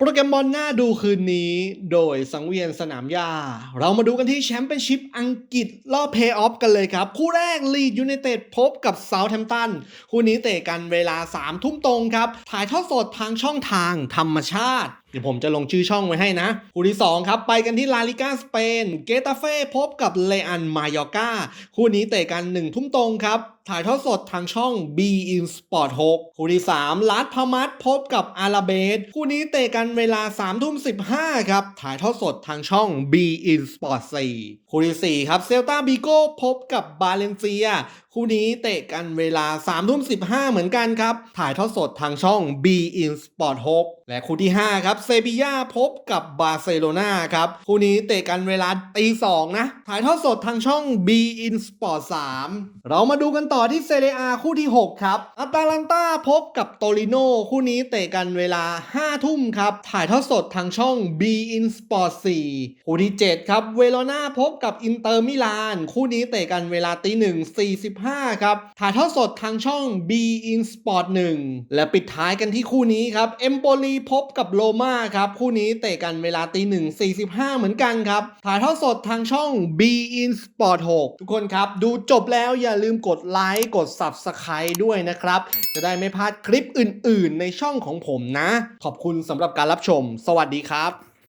โปรแกรมบอลหน้าดูคืนนี้ โดยสังเวียนสนามหญ้า เรามาดูกันที่แชมเปี้ยนชิพอังกฤษรอบเพย์ออฟกันเลยครับ คู่แรกลีดยูไนเต็ดพบกับเซาท์แฮมป์ตัน คู่นี้เตะกันเวลา3ทุ่มตรงครับ ถ่ายทอดสดทางช่องทางธรรมชาติเดี๋ยวผมจะลงชื่อช่องไว้ให้นะ คู่ที่ 2 ครับ ไปกันที่ลาลิกาสเปน เกตาเฟ่พบกับเลอันมายอกาคู่นี้เตะกัน1ทุ่มตรงครับ ถ่ายทอดสดทางช่อง B in Sport 6 คู่ที่ 3ลัดพมัดพบกับอาราเบส คู่นี้เตะกันเวลา3ทุ่ม15ครับ ถ่ายทอดสดทางช่อง B in Sport 4 คู่ที่ 4 ครับเซลตาบิโก้พบกับบาเลนเซีย คู่นี้เตะกันเวลา3ทุ่ม15เหมือนกันครับ ถ่ายทอดสดทางช่อง B in Sport 6 และคู่ที่ 5 ครับเซบียาพบกับบาร์เซโลนาครับคู่นี้เตะกันเวลาตี2นะ ถ่ายทอดสดทางช่อง B in Sport 3 เรามาดูกันต่อที่เซเรียคู่ที่ 6 ครับอัตแลนตาพบกับโตริโนคู่นี้เตะกันเวลา 5 ทุ่มครับ ถ่ายทอดสดทางช่อง B in Sport 4 คู่ที่ 7 ครับเวโรนาพบกับอินเตอร์มิลานคู่นี้เตะกันเวลาตี1 45ครับ ถ่ายทอดสดทางช่อง B in Sport 1 และปิดท้ายกันที่คู่นี้ครับเอมโปลีพบกับโลมาครับ คู่นี้เตะกันเวลาตีหนึ่งเหมือนกันครับ ถ่ายทอดสดทางช่อง B in Sport 6 ทุกคนครับ ดูจบแล้วอย่าลืมกดไลค์กด Subscribe ด้วยนะครับ จะได้ไม่พลาดคลิปอื่น ๆ ในช่องของผมนะ ขอบคุณสำหรับการรับชม สวัสดีครับ